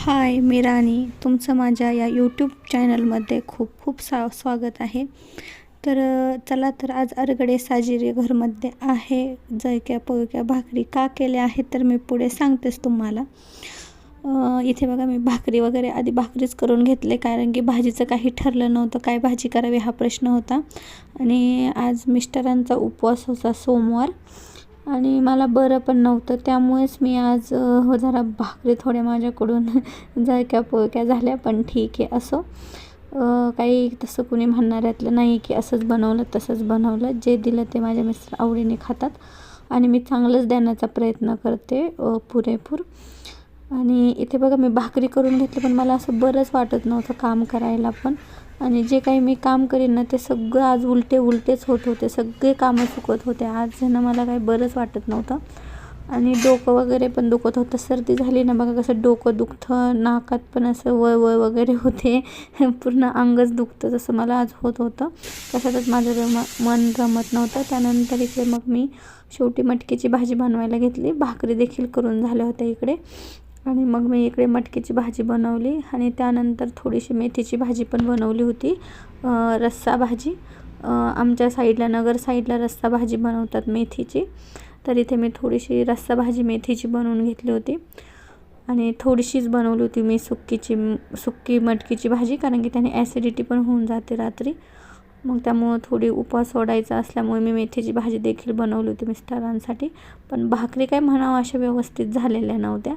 हाय मी राणी तुमचं माझ्या या यूट्यूब चॅनलमध्ये खूप खूप सा स्वागत आहे. तर चला तर आज अरगडे साजिरे घरमध्ये आहे. जयक्या पळक्या भाकरी का केल्या आहेत तर मी पुढे सांगतेच तुम्हाला. इथे बघा मी भाकरी वगैरे आधी भाकरीच करून घेतले कारण की भाजीचं काही ठरलं नव्हतं काय भाजी करावी हा प्रश्न होता. आणि आज मिस्टरांचा उपवास होता सोमवार. आणि मला बरं पण नव्हतं. त्यामुळेच मी आज हो जरा भाकरी थोड्या माझ्याकडून जळक्या पोळक्या झाल्या पण ठीक आहे असो. काही तसं कुणी म्हणणाऱ्यातलं नाही की असंच बनवलं तसंच बनवलं. जे दिलं ते माझ्या मिस्टर आवडीने खातात. आणि मी चांगलंच देण्याचा प्रयत्न करते पुरेपूर. आणि इथे बघा मी भाकरी करून घेतलं पण मला असं बरंच वाटत नव्हतं काम करायला पण. आणि जे काही मी काम करीन ना ते सगळं आज उलटे उलटेच होत होते. सगळे कामं चुकत होते. आज ना मला काही बरंच वाटत नव्हतं. आणि डोकं वगैरे पण दुखत होतं. सर्दी झाली ना बघा कसं डोकं दुखतं. नाकात पण असं वय वय वगैरे होते. पूर्ण अंगच दुखतं जसं मला आज होत होतं. कशातच माझं रम मन रमत नव्हतं. त्यानंतर इकडे मग मी शेवटी मटकीची भाजी बनवायला घेतली. भाकरी देखील करून झाल्या होत्या इकडे. आणि मग मी इकडे मटकीची भाजी बनवली आणि त्यानंतर थोडीशी मेथीची भाजी पण बनवली होती रस्सा भाजी. आमच्या साईडला नगर साईडला रस्सा भाजी बनवतात मेथीची. तर इथे मी थोडीशी रस्सा भाजी मेथीची बनवून घेतली होती. आणि थोडीशीच बनवली होती मी सुक्कीची सुक्की मटकीची भाजी कारण की त्याने ॲसिडिटी पण होऊन जाते रात्री. मग त्यामुळं थोडी उपवास सोडायचा असल्यामुळे मी मेथीची भाजी देखील बनवली होती मिस्टरांसाठी. पण भाकरी काय म्हणावं अशा व्यवस्थित झालेल्या नव्हत्या.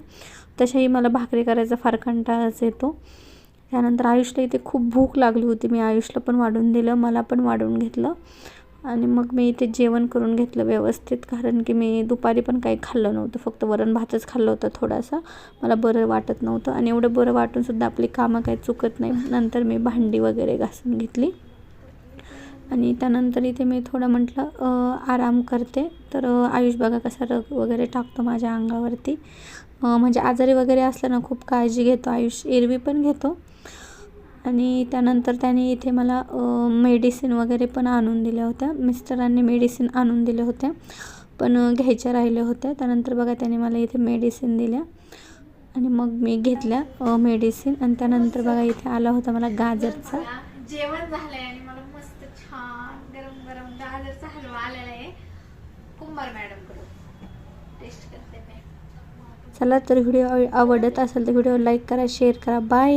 तशाही मला भाकरी करायचा फार कंटाळाच येतो. त्यानंतर आयुषला इथे खूप भूक लागली होती. मी आयुषला पण वाढून दिलं मला पण वाढून घेतलं. आणि मग मी इथे जेवण करून घेतलं व्यवस्थित कारण की मी दुपारी पण काही खाल्लं नव्हतं. फक्त वरण भातच खाल्लं होतं थोडासा. मला बरं वाटत नव्हतं. आणि एवढं बरं वाटूनसुद्धा आपली कामं काही चुकत नाही. नंतर मी भांडी वगैरे घासून घेतली. आणि त्यानंतर इथे मी थोडं म्हटलं आराम करते. तर आयुष बघा कसा रग वगैरे टाकतो माझ्या अंगावरती. म्हणजे आजारी वगैरे असलं ना खूप काळजी घेतो. आयुष एरवी पण घेतो. आणि त्यानंतर त्याने इथे मला मेडिसिन वगैरे पण आणून दिल्या होत्या. मिस्टरांनी मेडिसिन आणून दिल्या होत्या. पण घ्यायच्या राहिल्या होत्या. त्यानंतर बघा त्याने मला इथे मेडिसिन दिल्या. आणि मग मी घेतल्या मेडिसिन. आणि त्यानंतर बघा इथे आला होता मला गाजरचा. जेवण झालंय. हलवा आलेला आहे कुंभार टेस्ट करते मी चला तर व्हिडिओ आवडत असेल तर व्हिडिओ लाईक करा शेअर करा बाय